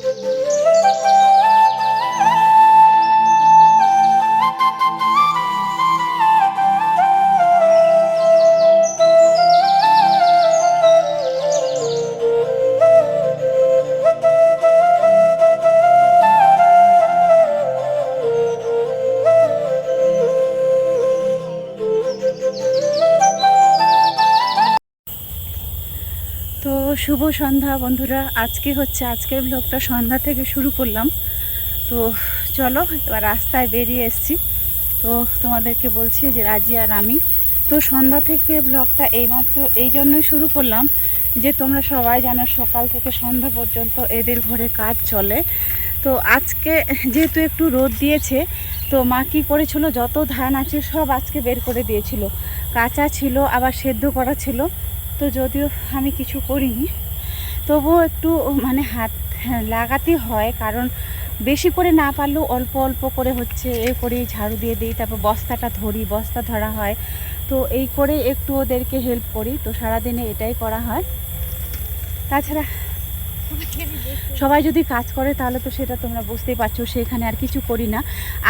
তো শুভ সন্ধ্যা বন্ধুরা। আজকে হচ্ছে আজকের ব্লগটা সন্ধ্যা থেকে শুরু করলাম। তো চলো, এবার রাস্তায় বেরিয়ে এসেছি। তো তোমাদেরকে বলছি যে রাজি আর আমি। তো সন্ধ্যা থেকে ব্লগটা এইমাত্র এই জন্যই শুরু করলাম যে তোমরা সবাই জানো সকাল থেকে সন্ধ্যা পর্যন্ত এদের ঘরে কাজ চলে। তো আজকে যেহেতু একটু রোদ দিয়েছে, তো মা কী করেছিল, যত ধান আছে সব আজকে বের করে দিয়েছিল। কাঁচা ছিল, আবার সেদ্ধ করা ছিল। তো যদিও আমি কিছু করিনি। তবুও একটু মানে হাত লাগাতে হয়, কারণ বেশি করে না পারলেও অল্প অল্প করে হচ্ছে এ করেই ঝাড়ু দিয়ে দিই, তারপর বস্তাটা ধরি, বস্তা ধরা হয়। তো এই করে একটু ওদেরকে হেল্প করি, তো সারাদিনে এটাই করা হয়। তাছাড়া সবাই যদি কাজ করে, তাহলে তো সেটা তোমরা বুঝতেই পারছ, সেখানে আর কিছু করি না।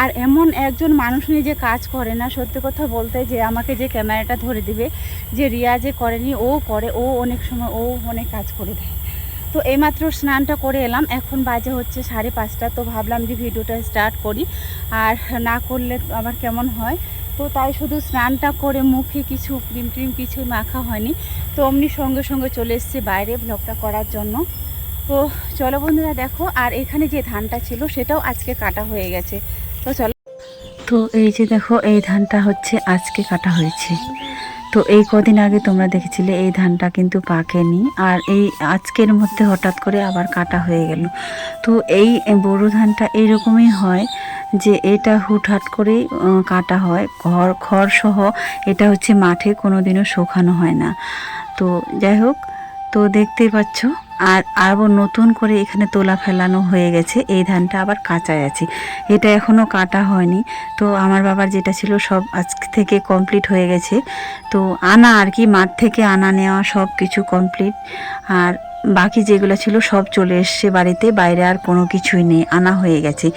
আর এমন একজন মানুষ নিয়ে যে কাজ করে না, সত্যি কথা বলতে যে আমাকে যে ক্যামেরাটা ধরে দিবে, যে রিয়া যে করেনি, ও করে, ও অনেক সময়, ও অনেক কাজ করে দেয়। তো এইমাত্র স্নানটা করে এলাম। এখন বাজে হচ্ছে সাড়ে পাঁচটা, তো ভাবলাম যে ভিডিওটা স্টার্ট করি। আর না করলে আবার কেমন হয়? তো তাই শুধু স্নানটা করে মুখে কিছু ক্রিম ট্রিম কিছু মাখা হয়নি। তো অমনি সঙ্গে সঙ্গে চলে এসেছি বাইরে ব্লগটা করার জন্য। তো চলো বন্ধুরা দেখো, আর এখানে যে ধানটা ছিল সেটাও আজকে কাটা হয়ে গেছে। তো চলো। তো এই যে দেখো, এই ধানটা হচ্ছে আজকে কাটা হয়েছে। তো এই কদিন আগে তোমরা দেখেছিলে এই ধানটা কিন্তু পাকেনি আর এই আজকের মধ্যে হঠাৎ করে আবার কাটা হয়ে গেল। তো এই বড় ধানটা এইরকমই হয় যে এটা হুটহাট করেই কাটা হয়। ঘর খড় সহ এটা হচ্ছে মাঠে কোনো দিনও শুকানো হয় না। তো যাই হোক, তো দেখতেই পাচ্ছ আর আরও নতুন করে এখানে তোলা ফেলানো হয়ে গেছে। এই ধানটা আবার কাঁচায় আছে। এটা এখনও কাটা হয়নি। তো আমার বাবার যেটা ছিল সব আজ থেকে কমপ্লিট হয়ে গেছে। তো আনা আর কি, মাঠ থেকে আনা নেওয়া সব কিছু কমপ্লিট আর বাকি যেগুলো ছিল সব চলে এসছে বাড়িতে, বাইরে আর কোনো কিছুই নেই, আনা হয়ে গেছে।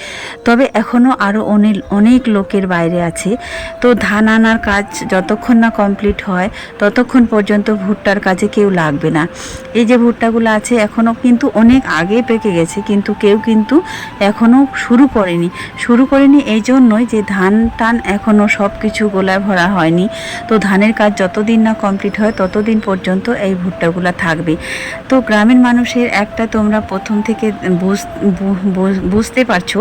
তবে এখনও আরও অনেক অনেক লোকের বাইরে আছে। তো ধান আনার কাজ যতক্ষণ না কমপ্লিট হয়, ততক্ষণ পর্যন্ত ভুট্টার কাজে কেউ লাগবে না। এই যে ভুট্টাগুলো আছে এখনও কিন্তু অনেক আগে পেকে গেছে, কিন্তু কেউ কিন্তু এখনও শুরু করেনি। শুরু করেনি এই জন্যই যে ধান টান এখনও সব কিছু গোলায় ভরা হয়নি। তো ধানের কাজ যতদিন না কমপ্লিট হয়, ততদিন পর্যন্ত এই ভুট্টাগুলো থাকবে। তো গ্রামের মানুষের একটা তোমরা প্রথম থেকে বুঝতে পারছ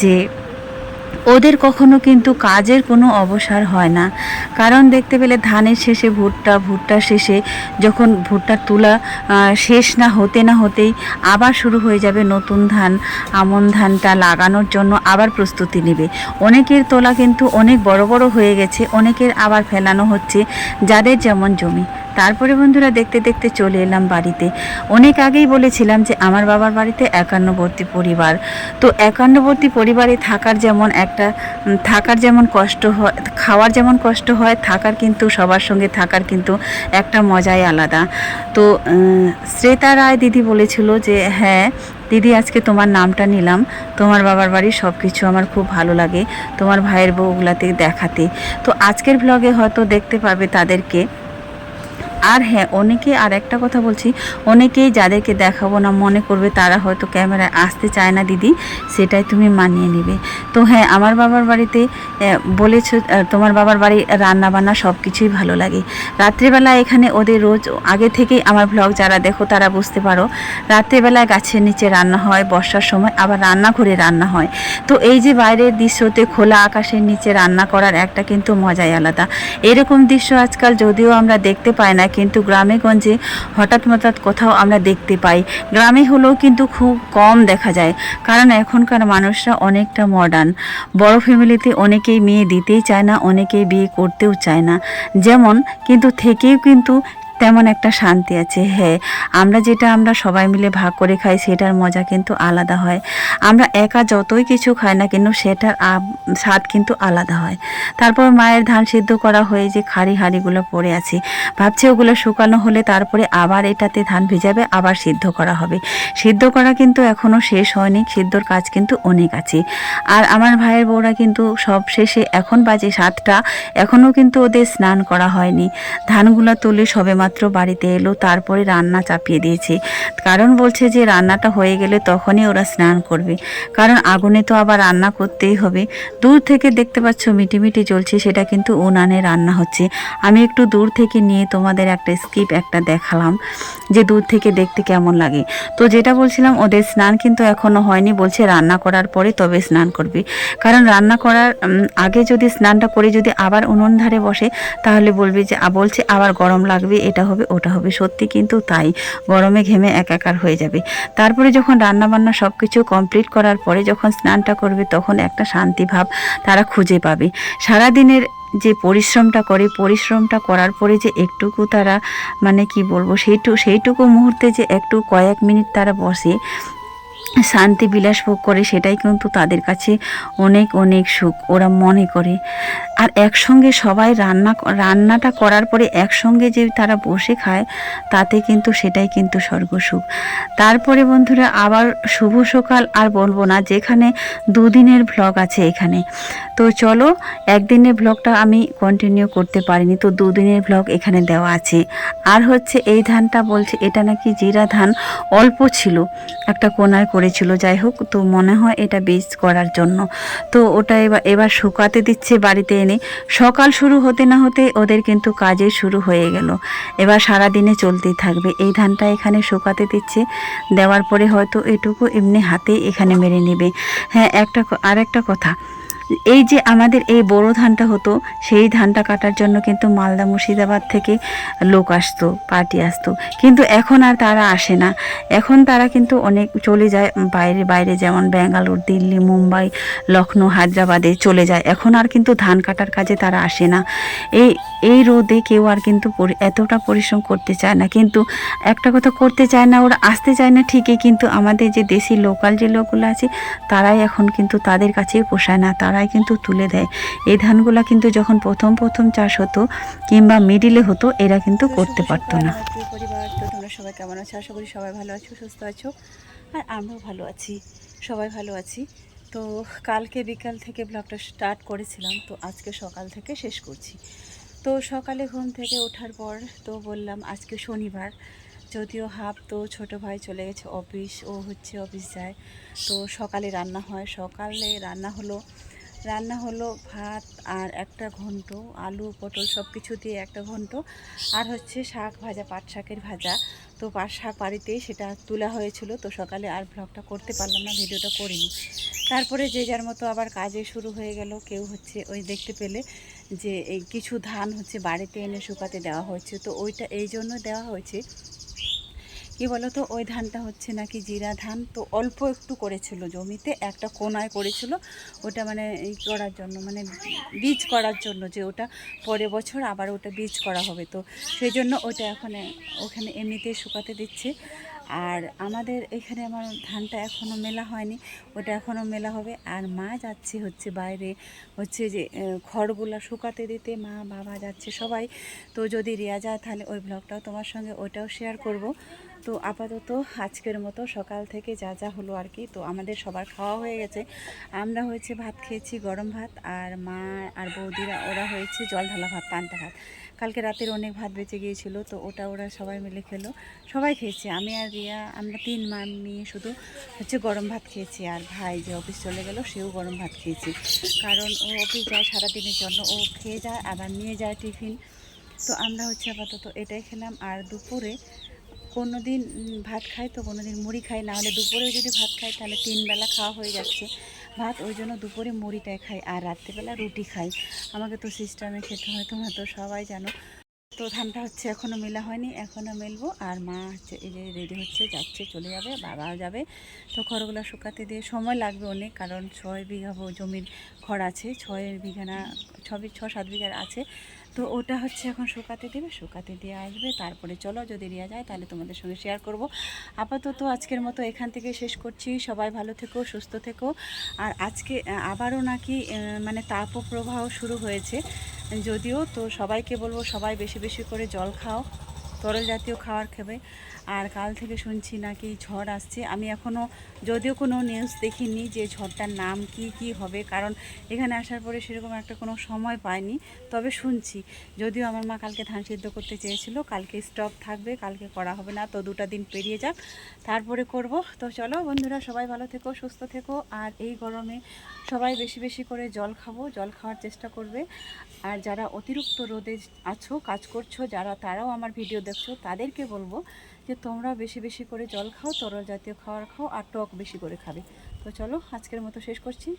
যে ওদের কখনো কিন্তু কাজের কোনো অবসর হয় না। কারণ দেখতে পেলে ধানের শেষে ভুট্টা, ভুট্টার শেষে যখন ভুট্টার তুলা শেষ না হতে না হতেই আবার শুরু হয়ে যাবে নতুন ধান, আমন ধানটা লাগানোর জন্য আবার প্রস্তুতি নেবে। অনেকের তোলা কিন্তু অনেক বড় বড় হয়ে গেছে, অনেকের আবার ফেলানো হচ্ছে যাদের যেমন জমি। তারপরে বন্ধুরা দেখতে দেখতে চলে এলাম বাড়িতে। অনেক আগেই বলেছিলাম যে আমার বাবার বাড়িতে একান্নবর্তী পরিবার। তো একান্নবর্তী পরিবারে থাকার যেমন একটা থাকার যেমন কষ্ট হয়, খাওয়ার যেমন কষ্ট হয়, থাকার কিন্তু, সবার সঙ্গে থাকার কিন্তু একটা মজাই আলাদা। তো শ্রেতা রায় দিদি বলেছিল যে হ্যাঁ দিদি আজকে তোমার নামটা নিলাম। তোমার বাবার বাড়ির সব কিছু আমার খুব ভালো লাগে। তোমার ভাইয়ের বউগুলাতে দেখাতে। তো আজকের ব্লগে হয়তো দেখতে পাবে তাদেরকে। আর হ্যাঁ অনেকে আর একটা কথা বলছি, অনেকেই যাদেরকে দেখাবো না মনে করবে তারা হয়তো ক্যামেরায় আসতে চায় না দিদি, সেটাই তুমি মানিয়ে নেবে। তো হ্যাঁ আমার বাবার বাড়িতে বলেছ তোমার বাবার বাড়ি রান্না বান্না সব কিছুই ভালো লাগে। রাত্রিবেলা এখানে ওদের রোজ, আগে থেকেই আমার ব্লগ যারা দেখো তারা বুঝতে পারো রাত্রিবেলায় গাছের নিচে রান্না হয়, বর্ষার সময় আবার রান্নাঘরে রান্না হয়। তো এই যে বাইরের দৃশ্যতে খোলা আকাশের নিচে রান্না করার একটা কিন্তু মজাই আলাদা। এরকম দৃশ্য আজকাল যদিও আমরা দেখতে পাই না কিন্তু গ্রামে গঞ্জে হঠাৎ হঠাৎ কোথাও আমরা দেখতে পাই। গ্রামে হলেও কিন্তু খুব কম দেখা যায়, কারণ এখনকার মানুষরা অনেকটা মডার্ন বড় ফ্যামিলিতে অনেকেই মেয়ে দিতেই চায় না, অনেকেই বিয়ে করতেও চায় না। যেমন, কিন্তু থেকেও কিন্তু তেমন একটা শান্তি আছে। হ্যাঁ আমরা যেটা আমরা সবাই মিলে ভাগ করে খাই, সেটার মজা কিন্তু আলাদা হয়। আমরা একা যতই কিছু খাই না কিন্তু সেটার স্বাদ কিন্তু আলাদা হয়। তারপর মায়ের ধান সিদ্ধ করা হয়ে যে খাড়ি হাঁড়িগুলো পড়ে আছে, ভাবছি ওগুলো শুকানো হলে তারপরে আবার এটাতে ধান ভিজাবে, আবার সিদ্ধ করা হবে। সিদ্ধ করা কিন্তু এখনও শেষ হয়নি, সিদ্ধর কাজ কিন্তু অনেক আছে। আর আমার ভাইয়ের বউরা কিন্তু সব শেষে এখন বাজে সাতটা এখনও কিন্তু ওদের স্নান করা হয়নি। ধানগুলো তুলে সবেমাত্র বাড়িতে এলো, তারপরে রান্না চাপিয়ে দিয়েছে। কারণ বলছে যে রান্নাটা হয়ে গেলে তখনই ওরা স্নান করবে। কারণ আগুনে তো আবার রান্না করতেই হবে। দূর থেকে দেখতে পাচ্ছ মিটিমিটি জ্বলছে, সেটা কিন্তু উনানে রান্না হচ্ছে। আমি একটু দূর থেকে নিয়ে তোমাদের একটা স্কিপ একটা দেখালাম, যে দূর থেকে দেখতে কেমন লাগে। তো যেটা বলছিলাম, ওদের স্নান কিন্তু এখনও হয়নি, বলছে রান্না করার পরে তবে স্নান করবে। কারণ রান্না করার আগে যদি স্নানটা করে যদি আবার উনুন ধারে বসে, তাহলে বলবে যে বলছে আবার গরম লাগবে এটা হবে, ওটা হবে সত্যি। কিন্তু তাই গরমে ঘেমে একাকার হয়ে যাবে। তারপরে যখন রান্না বান্না সব কিছু কমপ্লিট করার পরে যখন স্নানটা করবে, তখন একটা শান্তি ভাব তারা খুঁজে পাবে। সারাদিনের যে পরিশ্রমটা করে, পরিশ্রমটা করার পরে যে একটুকু তারা মানে কি বলব, সেইটু, সেইটুকু মুহূর্তে যে একটু কয়েক মিনিট তারা বসে শান্তি বিলাস ভোগ করে, সেটাই কিন্তু তাদের কাছে অনেক অনেক সুখ। ওরা মনে করে। আর একসঙ্গে সবাই রান্না রান্নাটা করার পরে একসঙ্গে যে তারা বসে খায়, তাতে কিন্তু সেটাই কিন্তু স্বর্গসুখ। তারপরে বন্ধুরা, আবার শুভ সকাল আর বলব না, যেখানে দুদিনের ভ্লগ আছে এখানে। তো চলো, একদিনের ভ্লগটা আমি কন্টিনিউ করতে পারিনি, তো দুদিনের ভ্লগ এখানে দেওয়া আছে। আর হচ্ছে এই ধানটা বলছে, এটা নাকি জিরা ধান, অল্প ছিল। একটা কোনায় করেছিল, যাই হোক, তো মনে হয় এটা বীজ করার জন্য। তো ওটা এবার এবার শুকাতে দিচ্ছে বাড়িতে এনে। সকাল শুরু হতে না হতে ওদের কিন্তু কাজে শুরু হয়ে গেল। এবার সারা দিনে চলতেই থাকবে। এই ধানটা এখানে শুকাতে দিচ্ছে। দেওয়ার পরে হয়তো এটুকু এমনি হাতে এখানে মেরে নেবে। হ্যাঁ একটা আর একটা কথা। এই যে আমাদের এই বড় ধানটা হতো, সেই ধানটা কাটার জন্য কিন্তু মালদা মুর্শিদাবাদ থেকে লোক আসতো, পার্টি আসতো। কিন্তু এখন আর তারা আসে না। এখন তারা কিন্তু অনেক চলে যায়, বাইরে বাইরে যেমন ব্যাঙ্গালোর, দিল্লি, মুম্বাই, লখনৌ, হায়দ্রাবাদে চলে যায়। এখন আর কিন্তু ধান কাটার কাজে তারা আসে না। এই এই রোদে কেউ আর কিন্তু এতটা পরিশ্রম করতে চায় না। কিন্তু একটা কথা করতে চায় না, ওরা আসতে চায় না ঠিকই, কিন্তু আমাদের যে দেশি লোকাল যে লোকগুলো আছে, তারাই এখন কিন্তু তাদের কাছে পোষায় না, তারাই কিন্তু তুলে দেয়। এই ধানগুলো কিন্তু যখন প্রথম প্রথম চাষ হতো কিংবা মিডিলে হতো, এরা কিন্তু করতে পারতো না। পরিবার, তো তোমরা সবাই কেমন আছো? আশা করি সবাই ভালো আছো, সুস্থ আছো, আর আমরাও ভালো আছি, সবাই ভালো আছি। তো কালকে বিকাল থেকে ব্লগটা স্টার্ট করেছিলাম, তো আজকে সকাল থেকে শেষ করছি। তো সকালে ঘুম থেকে ওঠার পর তো বললাম, আজকে শনিবার। যদিও হাফ তো ছোট ভাই চলে গেছে অফিস, ও হচ্ছে অফিস যায়। তো সকালে রান্না হয়। সকালে রান্না হলো রান্না হলো ভাত আর একটা ঘন্ট, আলু, পটল সব কিছু দিয়ে একটা ঘন্ট, আর হচ্ছে শাক ভাজা, পাট শাকের ভাজা। তো পাট শাক বাড়িতেই সেটা তোলা হয়েছিল। তো সকালে আর ব্লগটা করতে পারলাম না, ভিডিওটা করিনি। তারপরে যে যার মতো আবার কাজে শুরু হয়ে গেল, কেউ হচ্ছে ওই দেখতে পেলে। যে এই কিছু ধান হচ্ছে বাড়িতে এনে শুকাতে দেওয়া হয়েছে তো ওইটা এই জন্য দেওয়া হয়েছে। কি বলতো? ওই ধানটা হচ্ছে নাকি জিরা ধান, তো অল্প একটু করেছিল জমিতে, একটা কোনায় করেছিল। ওটা মানে এই করার জন্য মানে বীজ করার জন্য যে ওটা পরের বছর আবার ওটা বীজ করা হবে। তো সেই জন্য ওটা ওখানে ওখানে এমনিতেই শুকাতে দিচ্ছে। আর আমাদের এখানে আমার ধানটা এখনও মেলা হয়নি, ওটা এখনও মেলা হবে। আর মা যাচ্ছে হচ্ছে বাইরে, হচ্ছে যে খড়গুলা শুকাতে দিতে, মা, বাবা যাচ্ছে সবাই। তো যদি রিয়া যায় তাহলে ওই ব্লগটাও তোমার সঙ্গে ওটাও শেয়ার করব। তো আপাতত আজকের মতো সকাল থেকে যা যা হলো আর কি, তো আমাদের সবার খাওয়া হয়ে গেছে। আমরা হয়েছে ভাত খেয়েছি গরম ভাত, আর মা আর বৌদিরা, ওরা হয়েছে জল ঢালা ভাত, পান্তা ভাত। কালকে রাতের অনেক ভাত বেঁচে গিয়েছিল, তো ওটা ওরা সবাই মিলে খেলো। সবাই খেয়েছে, আমি আর রিয়া, আমরা তিন মা নিয়ে শুধু হচ্ছে গরম ভাত খেয়েছি, আর ভাই যে অফিস চলে গেল, সেও গরম ভাত খেয়েছি। কারণ ও অফিস যায় সারাদিনের জন্য, ও খেয়ে যায়, আবার নিয়ে যায় টিফিন তো আমরা হচ্ছে আপাতত এটাই খেলাম, আর দুপুরে কোনো দিন ভাত খাই তো কোনো দিন মুড়ি খাই না হলে দুপুরেও যদি ভাত খাই তাহলে তিন বেলা খাওয়া হয়ে যাচ্ছে। ভাত ওই জন্য দুপুরে মুড়িটাই খাই আর রাত্রিবেলা রুটি খাই আমাকে তো সিস্টেমে খেতে হয়, তোমরা তো সবাই জানো। তো ধানটা হচ্ছে এখনও মেলা হয়নি এখনও মেলবো। আর মা হচ্ছে, এই যে রেডি হচ্ছে, যাচ্ছে, চলে যাবে, বাবাও যাবে। তো খড়গুলো শুকাতে দিয়ে সময় লাগবে অনেক, কারণ ছয় বিঘা জমির খড় আছে, ছয় বিঘা না ছ ছ সাত বিঘার আছে। তো ওটা হচ্ছে এখন শুকাতে দেবে, শুকাতে দিয়ে আসবে। তারপরে চলো যদি রিয়া যায় তাহলে তোমাদের সঙ্গে শেয়ার করব। আপাতত আজকের মতো এখান থেকে শেষ করছি। সবাই ভালো থেকো, সুস্থ থেকো। আর আজকে আবারও নাকি মানে তাপপ্রবাহ শুরু হয়েছে। যদিও তো সবাইকে বলব সবাই বেশি বেশি করে জল খাও। তরল জাতীয় খাবার খাবে। আর কাল থেকে শুনছি নাকি ঝড় আসছে। আমি এখনও যদিও কোনো নিউজ দেখিনি যে ঝড়টার নাম কি কি হবে। কারণ এখানে আসার পরে সেরকম একটা কোনো সময় পাইনি। তবে শুনছি। যদিও আমার মা কালকে ধান সিদ্ধ করতে চেয়েছিল, কালকে স্টপ থাকবে, কালকে করা হবে না। তো দুটা দিন পেরিয়ে যাক, তারপরে করব। তো চলো বন্ধুরা, সবাই ভালো থেকো, সুস্থ থেকো। আর এই গরমে সবাই বেশি বেশি করে জল খাব। জল খাওয়ার চেষ্টা করবে। আর যারা অতিরিক্ত রোদে আছো, কাজ করছ, যারা তারাও আমার ভিডিও দেখছ তাদেরকে বলব যে তোমরা বেশি বেশি করে জল খাও, তরল জাতীয় খাবার খাও আর টক বেশি করে খাবে। তো চলো, আজকের মতো শেষ করছি।